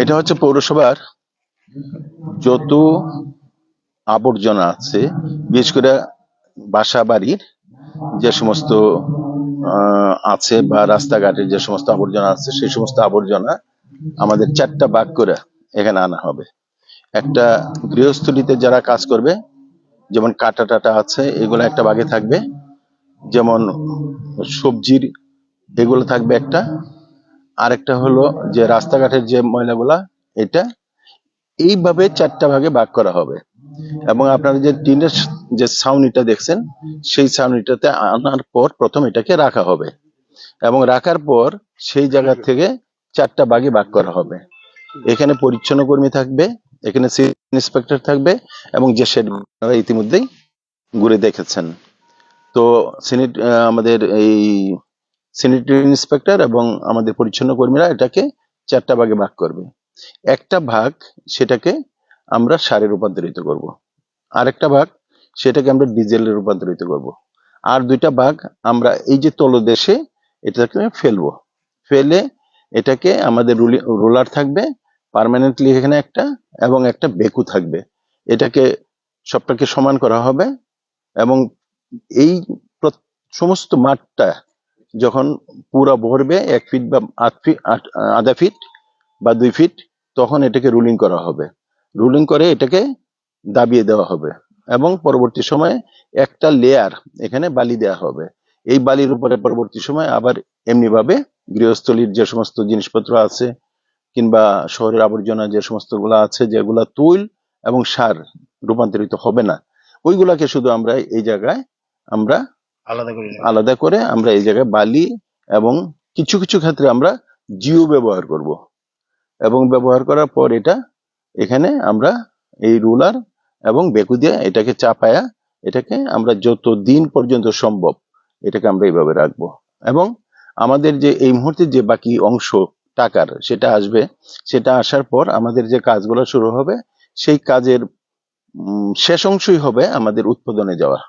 এটা হচ্ছে পৌরসভার যত আবর্জনা আছে, বিশেষ করে বাসা বাড়ির যে সমস্ত আছে বা রাস্তাঘাটের যে সমস্ত আবর্জনা আছে, সেই সমস্ত আবর্জনা আমাদের চারটা ভাগ করে এখানে আনা হবে। একটা গৃহস্থলিতে যারা কাজ করবে, যেমন কাটা টাটা আছে, এগুলো একটা ভাগে থাকবে। যেমন সবজির, এগুলো থাকবে একটা। আরেকটা হলো যে রাস্তাঘাটের যে ময়লাগুলা, এটা এইভাবে চারটা ভাগে ভাগ করা হবে। এবং আপনারা যে টিনের যে ছাউনিটা দেখছেন, সেই ছাউনিটাতে আনার পর প্রথম এটাকে রাখা হবে। এবং রাখার পর সেই জায়গা থেকে চারটা ভাগে ভাগ করা হবে। এখানে পরিচ্ছন্ন কর্মী থাকবে, এখানে ইন্সপেক্টর থাকবে, এবং যে শেড ইতিমধ্যেই ঘুরে দেখেছেন। তো সিনিট আমাদের এই স্যানিটারি ইন্সপেক্টর এবং আমাদের পরিচ্ছন্ন কর্মীরা এটাকে চারটা ভাগে ভাগ করবে। একটা ভাগ সেটাকে আমরা সারে রূপান্তরিত করব। আরেকটা ভাগ সেটাকে আমরা ডিজেলে রূপান্তরিত করব। আর দুইটা ভাগ আমরা এই যে তলদেশে এটাকে ফেলব। ফেলে এটাকে আমাদের রোলার থাকবে, পার্মানেন্টলি এখানে একটা এবং একটা বেকু থাকবে। এটাকে সবটাকে সমান করা হবে এবং এই সমস্ত মাঠটা যখন পুরা ভরবে এক ফিট বা আট ফিট আধা ফিট বা দুই ফিট, তখন এটাকে রুলিং করা হবে। রুলিং করে এটাকে দাবিয়ে দেওয়া হবে এবং পরবর্তী সময়ে একটা লেয়ার এখানে বালি দেওয়া হবে। এই বালির উপরে পরবর্তী সময় আবার এমনিভাবে গৃহস্থলীর যে সমস্ত জিনিসপত্র আছে কিংবা শহরের আবর্জনা যে সমস্তগুলা আছে, যেগুলা তুল এবং সার রূপান্তরিত হবে না, ওইগুলাকে শুধু আমরা এই জায়গায় আমরা আলাদা করে আমরা এই জায়গায় বালি এবং কিছু কিছু ক্ষেত্রে আমরা জিও ব্যবহার করব। এবং ব্যবহার করার পর এটা এখানে আমরা এই রুলার এবং বেকু দিয়ে এটাকে চাপায়া এটাকে আমরা যত দিন পর্যন্ত সম্ভব এটাকে আমরা এইভাবে রাখব। এবং আমাদের যে এই মুহূর্তে যে বাকি অংশ টাকার সেটা আসবে, সেটা আসার পর আমাদের যে কাজগুলো শুরু হবে, সেই কাজের শেষ অংশই হবে আমাদের উৎপাদনে যাওয়া।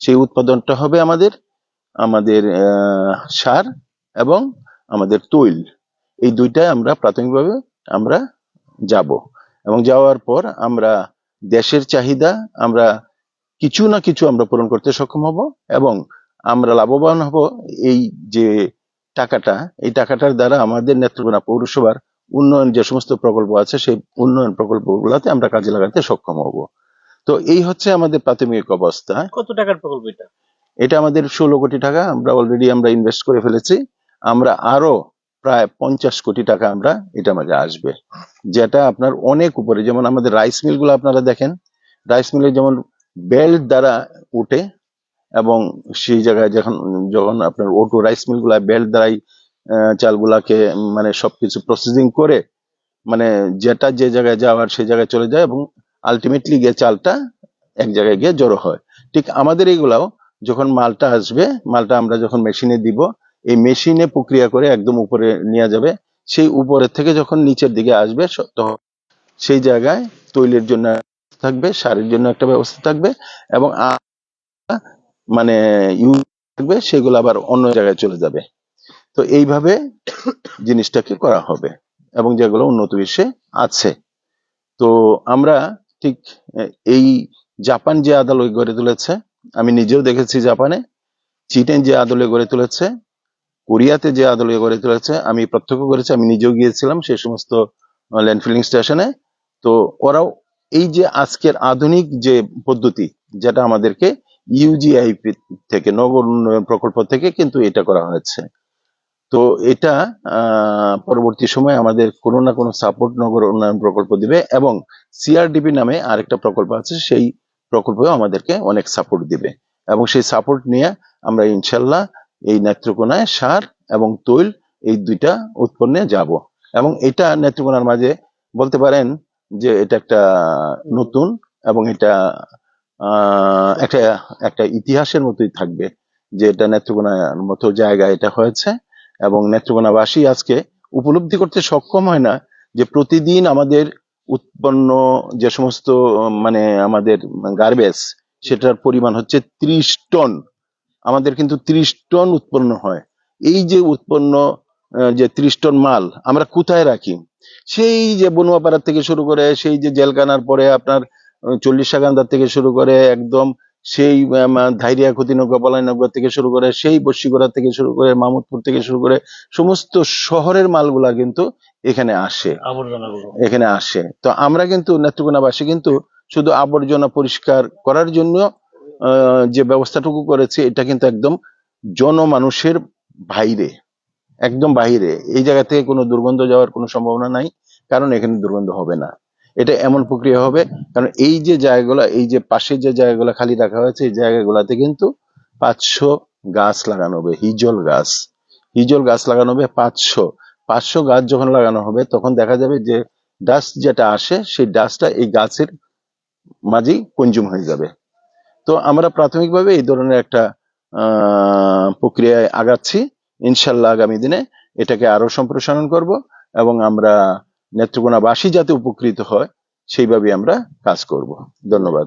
সেই উৎপাদনটা হবে আমাদের আমাদের সার এবং আমাদের তৈল। এই দুইটাই আমরা প্রাথমিকভাবে আমরা যাব। এবং যাওয়ার পর আমরা দেশের চাহিদা, আমরা কিছু না কিছু আমরা পূরণ করতে সক্ষম হব এবং আমরা লাভবান হব এই যে টাকাটা, এই টাকাটার দ্বারা আমাদের নেত্রকোনা পৌরসভার উন্নয়ন যে সমস্ত প্রকল্প আছে, সেই উন্নয়ন প্রকল্পগুলোতে আমরা কাজে লাগাতে সক্ষম হব। তো এই হচ্ছে আমাদের প্রাথমিক অবস্থা। কত টাকার প্রকল্প এটা? এটা আমাদের ষোলো কোটি টাকা আমরা অলরেডি আমরা ইনভেস্ট করে ফেলেছি। আমরা আরও প্রায় পঞ্চাশ কোটি টাকা আমরা এটা আমাদের আসবে। যেটা আপনার অনেক উপরে যেমন আমাদের রাইস মিলগুলো আপনারা দেখেন। রাইস মিলে যেমন বেল্ট দ্বারা উঠে এবং সেই জায়গায় যখন যখন আপনার অটো রাইস মিলগুলা বেল্ট দ্বারাই চালগুলাকে মানে সবকিছু প্রসেসিং করে মানে যেটা যে জায়গায় যাওয়ার সেই জায়গায় চলে যায় এবং আলটিমেটলি গিয়ে চালটা এক জায়গায় গিয়ে জড়ো হয়। ঠিক আমাদের এইগুলাও যখন মালটা আসবে, মালটা আমরা যখন মেশিনে দিব, এই মেশিনে প্রক্রিয়া করে একদম উপরে নিয়ে যাবে। সেই উপরের থেকে যখন নিচের দিকে আসবে তখন সেই জায়গায় তৈলের জন্য থাকবে, সারের জন্য একটা ব্যবস্থা থাকবে এবং মানে ইউজ থাকবে, সেগুলো আবার অন্য জায়গায় চলে যাবে। তো এইভাবে জিনিসটাকে করা হবে এবং যেগুলো উন্নত বিশ্বে আছে। তো আমরা ঠিক এই জাপান যে আদালত গড়ে তুলেছে, আমি নিজেও দেখেছি জাপানে, চীনে যে আদলে গড়ে তুলেছে, কোরিয়াতে যে আদলে গড়ে তুলেছে, আমি প্রত্যক্ষ করেছি, আমি নিজেও গিয়েছিলাম সেই সমস্ত ল্যান্ড ফিলিং স্টেশনে তো ওরাও এই যে আজকের আধুনিক যে পদ্ধতি, যেটা আমাদেরকে ইউজিআইপি থেকে, নগর উন্নয়ন প্রকল্প থেকে কিন্তু এটা করা হয়েছে। তো এটা পরবর্তী সময়ে আমাদের কোনো না কোনো সাপোর্ট নগর উন্নয়ন প্রকল্প দিবে এবং সিআরডিপি নামে আরেকটা প্রকল্প আছে, সেই প্রকল্পেও আমাদেরকে অনেক সাপোর্ট দিবে। এবং সেই সাপোর্ট নিয়ে আমরা ইনশাল্লাহ এই নেত্রকোনায় সার এবং তৈল এই দুইটা উৎপন্নে যাব। এবং এটা নেত্রকোনার মাঝে বলতে পারেন যে এটা একটা নতুন এবং এটা একটা একটা ইতিহাসের মতোই থাকবে যে এটা নেত্রকোনার মতো জায়গা এটা হয়েছে। এবং নেত্রকোনাবাসী আজকে উপলব্ধি করতে সক্ষম হয় না যে প্রতিদিন আমাদের উৎপন্ন যে সমস্ত মানে আমাদের গার্বেজ সেটার পরিমাণ হচ্ছে ত্রিশ টন। আমাদের কিন্তু ত্রিশ টন উৎপন্ন হয়। এই যে উৎপন্ন যে ত্রিশ টন মাল আমরা কোথায় রাখি? সেই যে বনুয়াপাড়ার থেকে শুরু করে, সেই যে জেলখানার পরে আপনার চল্লিশ সাগান্দার থেকে শুরু করে, একদম সেই ধাইরিয়া ক্ষতিনগর বলাইনগর থেকে শুরু করে সেই বস্যিগড়া থেকে শুরু করে মামুদপুর থেকে শুরু করে সমস্ত শহরের মালগুলা কিন্তু এখানে আসে। আবর্জনা এখানে আসে। তো আমরা কিন্তু নেত্রকোনাবাসী কিন্তু শুধু আবর্জনা পরিষ্কার করার জন্য আহ, যে ব্যবস্থাটুকু করেছে এটা কিন্তু একদম জনমানুষের বাইরে একদম বাইরে। এই জায়গা থেকে কোনো দুর্গন্ধ যাওয়ার কোনো সম্ভাবনা নাই কারণ এখানে দুর্গন্ধ হবে না। এটা এমন প্রক্রিয়া হবে, কারণ এই যে জায়গাগুলো, এই যে পাশে যে জায়গাগুলো খালি রাখা হয়েছে, এই জায়গাগুলোতে কিন্তু পাঁচশো গাছ লাগানো হবে, হিজল গাছ। হিজল গাছ লাগানো হবে পাঁচশো। পাঁচশো গাছ যখন লাগানো হবে, তখন দেখা যাবে যে ডাস্ট যেটা আসে, সেই ডাস্টটা এই গাছের মাঝেই কনজিউম হয়ে যাবে। তো আমরা প্রাথমিকভাবে এই ধরনের একটা প্রক্রিয়ায় আগাচ্ছি। ইনশাল্লাহ আগামী দিনে এটাকে আরও সম্প্রসারণ করব এবং আমরা নেত্রকোনাবাসী যাতে উপকৃত হয় সেইভাবে আমরা কাজ করব ধন্যবাদ।